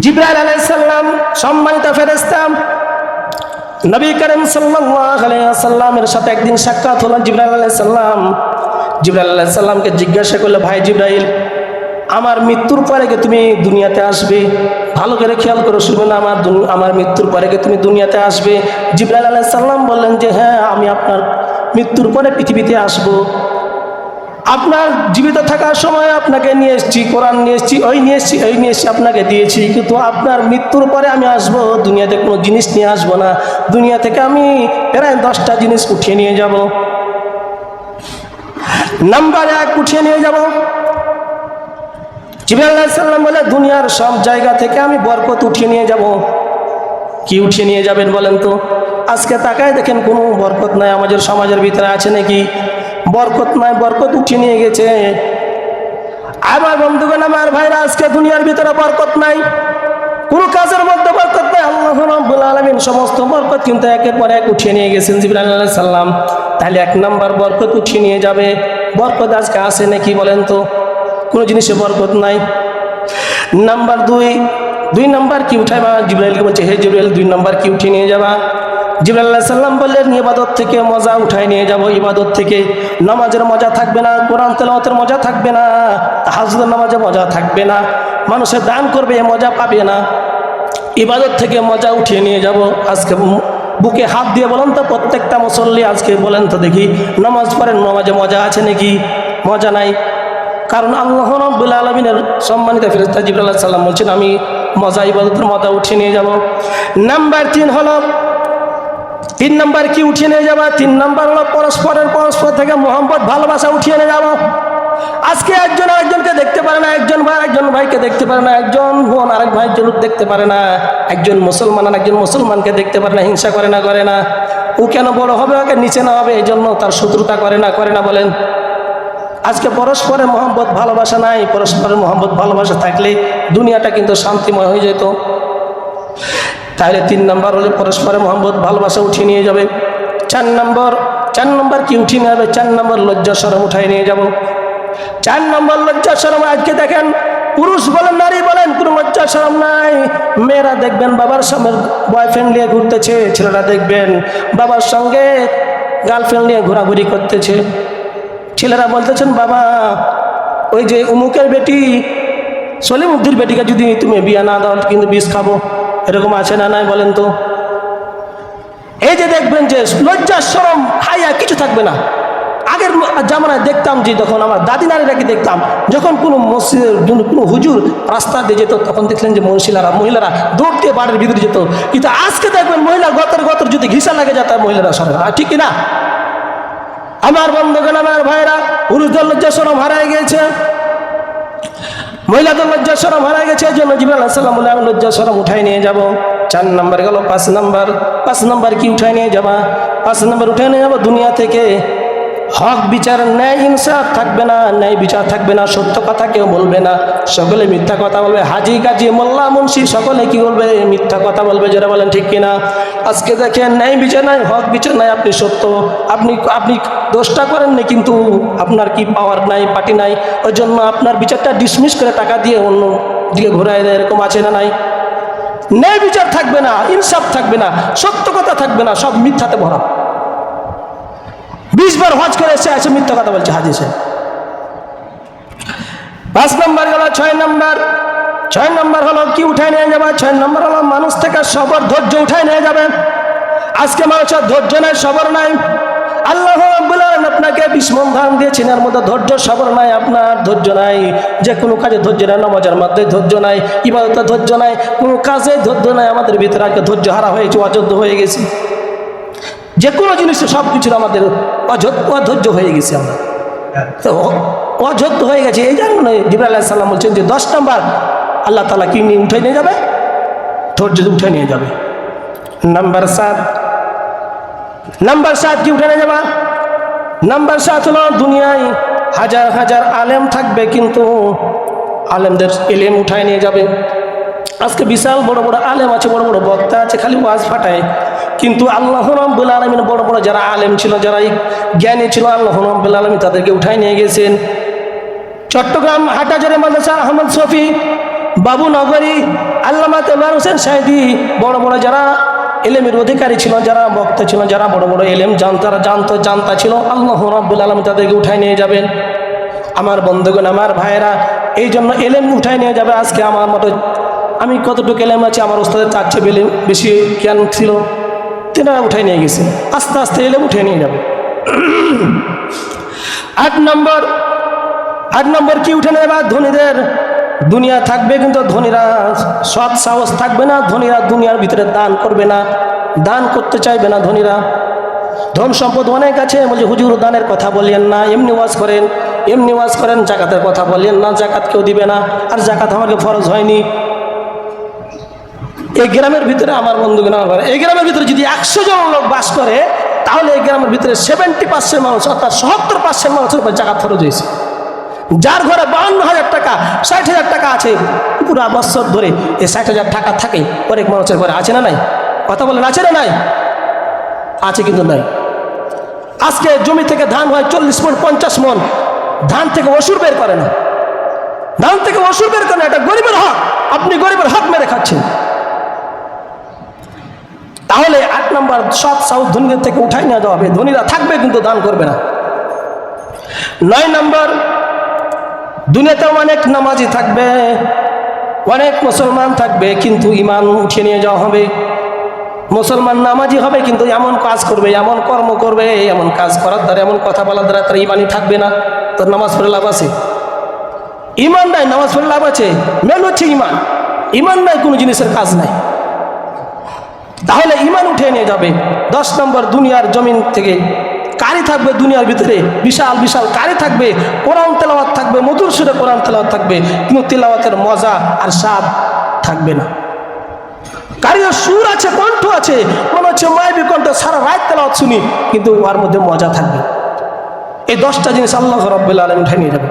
জিব্রাইল আলাইসাল্লাম সম্মানিত ফেরেস্তাম নবী করিম সাল্লামের সাথে একদিন সাক্ষাৎ হলো জিব্রাইল আলাইসাল্লাম জিব্রাইল আলাইসাল্লামকে জিজ্ঞাসা করল, ভাই জিব্রাইল, আমার মৃত্যুর পরে কি তুমি দুনিয়াতে আসবে? ভালো করে খেয়াল করো শুনবে না, আমার আমার মৃত্যুর পরে কি তুমি দুনিয়াতে আসবে? জিব্রাইল আলাইসাল্লাম বললেন যে হ্যাঁ আমি আপনার মৃত্যুর পরে পৃথিবীতে আসব। আপনার জীবিত থাকার সময় আপনাকে নিয়ে এসেছি, কোরআন নিয়ে এসেছি, ওই নিয়ে এসেছি ওই নিয়ে এসেছি, আপনাকে দিয়েছি, কিন্তু আপনার মৃত্যুর পরে আমি আসব, দুনিয়াতে কোনো জিনিস নিয়ে আসব না। দুনিয়া থেকে আমি প্রায় দশটা জিনিস উঠিয়ে নিয়ে যাব। নাম্বার এক উঠিয়ে নিয়ে যাব। জিবাল্লাহাম বলে, দুনিয়ার সব জায়গা থেকে আমি বরকত উঠিয়ে নিয়ে যাব। কি উঠিয়ে নিয়ে যাবেন বলেন তো? আজকে তাকায় দেখেন কোনো বরকত নাই আমাদের সমাজের ভিতরে আছে নাকি? বরকত নাই বরকত উঠিয়ে নিয়ে গেছে। আমার বন্ধুগণ, আমার ভাইরা, আজকে দুনিয়ার ভিতরে বরকত নাই। কোনো কাজের মধ্যে বরকত নাই। আল্লাহ রাব্বুল আলামিন সমস্ত বরকত কিন্তু একের পর এক উঠিয়ে নিয়ে গেছেন জিবরাইল আলাইহিস সালাম। তাহলে এক নাম্বার বরকত উঠিয়ে নিয়ে যাবে। বরকত আজকে আছে নাকি বলেন তো? কোনো জিনিসে বরকত নাই। নাম্বার দুই দুই নাম্বার কি উঠাইবা? জিব্রাইলকে বলছে, হে জিব্রাইল, দুই নাম্বার কি উঠিয়ে নিয়ে যাবা? জিব্রাইল আলাইহিস সাল্লাম বললেন, ইবাদত থেকে মজা উঠাই নিয়ে যাব, ইবাদত থেকে। নামাজের মজা থাকবে না, কোরআন তেলাওয়াতের মজা থাকবে না তাহাজুদের নামাজে মজা থাকবে না, মানুষের দান করবে মজা পাবে না। ইবাদত থেকে মজা উঠিয়ে নিয়ে যাব। আজকে বুকে হাত দিয়ে বলেন তো, প্রত্যেকটা মুসল্লি আজকে বলেন তো দেখি, নামাজ পড়েন, নামাজে মজা আছে নাকি? মজা নাই। কারণ আল্লাহ রব্বুল আলমিনের সম্মানিত ফেরেস্তা জিবুল আল্লাহ সাল্লাম বলছেন, আমি মজা, ইবাদতের মজা উঠিয়ে নিয়ে যাব। নাম্বার তিন হলো তিন নাম্বার কি উঠিয়ে নিয়ে যাবা? তিন নাম্বার হলো পরস্পরের পরস্পর থেকে মোহাম্মদ ভালোবাসা উঠিয়ে নিয়ে যাব। আজকে একজন আরেকজনকে দেখতে পারে না, একজন ভাই একজন ভাইকে দেখতে পারে না, একজন বোন, আরেক ভাইজন দেখতে পারে না, একজন মুসলমান আর একজন মুসলমানকে দেখতে পারে না, হিংসা করে না করে না। ও কেন বড় হবে, ওকে নিচে না হবে এই জন্য তার শত্রুতা করে না করে না বলেন। আজকে পরস্পরের মোহাম্মত ভালোবাসা নাই, পরস্পরের মোহাম্মত ভালোবাসা থাকলে দুনিয়াটা কিন্তু শান্তিময় হয়ে যেত। তাহলে তিন নম্বর হলে পরস্পরে মোহাম্মত ভালোবাসা উঠিয়ে নিয়ে যাবে। চার নম্বর চার নম্বর কি উঠিয়ে নিয়ে যাবে? চার নম্বর লজ্জা, সরম উঠাই নিয়ে যাব। চার নম্বর লজ্জা, সরম, আজকে দেখেন, পুরুষ বলেন, নারী বলেন, কোনো লজ্জা, সরম নাই। মেয়েরা দেখবেন বাবার সঙ্গে বয়ফ্রেন্ড নিয়ে ঘুরতেছে, ছেলেরা দেখবেন বাবার সঙ্গে গার্লফ্রেন্ড নিয়ে ঘোরাঘুরি করতেছে। ছেলেরা বলতেছেন, বাবা, ওই যে উমুকের বেটি, সলিমুদ্দির বেটিকে যদি তুমি বিয়ে না দাও, কিন্তু বিষ খাব। এরকম আছে না নাই বলেন তো? এই যে দেখবেন যে লজ্জা সরম হাইয়া কিছু থাকবে না। আগের জামানায় দেখতাম যে তখন আমার দাদি নারীরাকে দেখতাম, যখন কোনো মসজিদের কোনো হুজুর রাস্তা দিয়ে যেত, তখন দেখলেন যে মহিলারা মহিলারা দৌড় দিয়ে বাড়ির ভিতরে যেত। কিন্তু আজকে দেখবেন মহিলা গতর গতর যদি ঘিসা লাগে যেত মহিলারা সরে ঠিক না? আমার বন্ধুগণ, আমার ভাইরা পুরুষদের লজ্জা সরম হারায় গেছে মহিলাদের লজ্জা সরম হারা গেছে, এই জন্য জিবাল আসসালাম বলে, আমি লজ্জা সরম উঠাই নিয়ে যাব। চার নম্বর গেল, পাঁচ নম্বর। পাঁচ নম্বর কি উঠাই নিয়ে যাবা? পাঁচ নম্বর উঠাই নিয়ে যাব দুনিয়া থেকে। হক বিচার, ন্যায় ইনসাফ থাকবে না, ন্যায় বিচার থাকবে না, সত্য কথা কেউ বলবে না। সকলে মিথ্যা কথা বলবে। হাজি গাজি মোল্লা মুন্সি সকলে কি বলবে? মিথ্যা কথা বলবে, যারা বলেন ঠিক কিনা? আজকে দেখেন ন্যায় বিচার নাই, হক বিচার নাই, আপনি সত্য, আপনি আপনি দোষটা করেন না, কিন্তু আপনার কি পাওয়ার নাই পার্টি নাই? ওই জন্য আপনার বিচারটা ডিসমিস করে টাকা দিয়ে অন্য দিকে ঘুরাই দেয়, এরকম আছে না নাই? ন্যায় বিচার থাকবে না, ইনসাফ থাকবে না, সত্য কথা থাকবে না, সব মিথ্যাতে ভরা। বিশ বার হজ করে এসে আছে মিথ্যা কথা বলছে হাজি সাহেব পাঁচ নম্বর গেল ছয় নম্বর। ছয় নম্বর হলো, কি উঠাই নিয়ে যাবে? ছয় নম্বর হলো, মানুষ থেকে সবর, ধৈর্য উঠাই নিয়ে যাবে। আজকে মানুষের ধৈর্য নাই, সবর নাই। আল্লাহ আলামিন আপনাকে বিস্মন ধান দিয়েছেন এর মধ্যে ধৈর্য, সবর নাই আপনার, ধৈর্য নাই। যে কোনো কাজে ধৈর্য নাই, নামাজের মধ্যে ধৈর্য নাই, ইবাদতে ধৈর্য নাই, কোনো কাজে ধৈর্য নাই, আমাদের ভিতরে আজকে ধৈর্য হারা হয়েছে অযোগ্য হয়ে গেছি। যে কোনো জিনিসে সব কিছুর আমাদের অধৈর্য হয়ে গেছে আমরা। তো অ- অযোগ্য হয়ে গেছে, এই জন্য জিবরা আল্লাহ সাল্লাম বলছেন যে দশ নম্বর আল্লাহ তালা কি নিয়ে উঠে নিয়ে যাবে? ধৈর্য উঠে নিয়ে যাবে। নাম্বার সাত নাম্বার সাত কি উঠে নিয়ে যাবা? নাম্বার সাত হলো, দুনিয়ায় হাজার হাজার আলেম থাকবে, কিন্তু আলেমদের এলেম উঠায় নিয়ে যাবে। আজকে বিশাল বড় বড় আলেম আছে, বড় বড় বক্তা আছে, খালি ওয়াজ ফাটায়। কিন্তু আল্লাহ রব্বুল আলমিন বড় বড় যারা আলেম ছিল, যারা জ্ঞানী ছিল, আল্লাহ রব্বুল আলমিন তাদেরকে উঠায় নিয়ে গেছেন। চট্টগ্রাম হাটাজারে মাদ্রাসা আহমদ শফি বাবু নগরী, আল্লামা তেলার হোসেন সাহেদি বড় বড় যারা এলেমের অধিকারী ছিল, যারা বক্ত ছিল, যারা বড় বড় এলেম জানতারা জানতো, জানতা ছিল, আল্লাহ রাব্বুল আলম তাদেরকে উঠায় নিয়ে যাবেন। আমার বন্ধুগণ, আমার ভাইয়েরা, এই জন্য এলেম উঠায় নিয়ে যাবে আজকে আমার মতো। আমি কতটুকু এলেম আছে, আমার ওস্তাদের তার চেয়ে বেশি জ্ঞান ছিল। তেনারা উঠায় নিয়ে গেছে। আস্তে আস্তে এলেম উঠে নিয়ে যাবে। আট নম্বর আট নম্বর কি উঠে নেবে? ধনীদের দুনিয়া থাকবে কিন্তু ধনীরা সৎ সাহস থাকবে না, ধনীরা দুনিয়ার ভিতরে দান করবে না, দান করতে চাইবে না ধনীরা। ধন সম্পদ অনেক আছে, বলছে, হুজুর, দানের কথা বললেন না, এমনি ওয়াজ করেন, এমনি ওয়াজ করেন, জাকাতের কথা বললেন না, জাকাত কেউ দিবে না, আর জাকাত আমাকে ফরজ হয়নি। এই গ্রামের ভিতরে আমার বন্ধুগণ আমার এই গ্রামের ভিতরে যদি একশো জন লোক বাস করে, তাহলে এই গ্রামের ভিতরে সেভেন্টি পার্সেন্ট মানুষ, অর্থাৎ সত্তর পার্সেন্ট মানুষের উপর জাকাত খরচ হয়েছে। যার ঘরে বাহান্ন হাজার টাকা, ষাট হাজার টাকা আছে, পুরা বছর ধরে এই ষাট হাজার টাকা থাকে, অনেক মানুষের ঘরে আছে না নাই? কথা বলেন, আছে না নাই? আছে কিন্তু নাই। আজকে জমি থেকে ধান হয় চল্লিশ মন পঞ্চাশ মন, ধান থেকে অসুর বের করে না। ধান থেকে অসুর বের করে না, এটা গরিবের হক। আপনি গরিবের হক মেরে খাচ্ছেন তাহলে আট নম্বর সৎ সাউথ ধনীদের থেকে উঠাই নেওয়া হবে ধনীরা থাকবে কিন্তু দান করবে না। নয় নম্বর, দুনিয়াতে অনেক নামাজি থাকবে, অনেক মুসলমান থাকবে, কিন্তু ইমান উঠিয়ে নিয়ে যাওয়া হবে। মুসলমান নামাজি হবে, কিন্তু এমন কাজ করবে, এমন কর্ম করবে, এমন কাজ করার দ্বারা, এমন কথা বলার দ্বারা তার ইমানই থাকবে না। তোর নামাজ পড়ে লাভ আছে। ইমান নাই, নামাজ পড়ে লাভ আছে। মেন হচ্ছে ইমান। ইমান নাই, কোনো জিনিসের কাজ নাই। তাহলে ইমান উঠে নিয়ে যাবে। দশ নম্বর, দুনিয়ার জমিন থেকে কারি থাকবে, দুনিয়ার ভিতরে বিশাল বিশাল কারি থাকবে। কোরআন তেলাওয়াত থাকবে মধুর সুরে কোরআন তেলাওয়াত থাকবে, কিন্তু তেলাওয়াতের মজা আর স্বাদ থাকবে না। কারিও সুর আছে, কণ্ঠ আছে, মনে হচ্ছে মায়াবী কণ্ঠ সারা রাত তেলাওয়াত শুনি, কিন্তু ওর মধ্যে মজা থাকবে। এই দশটা জিনিস আল্লাহ রব্বুল আলম উঠে নিয়ে যাবে।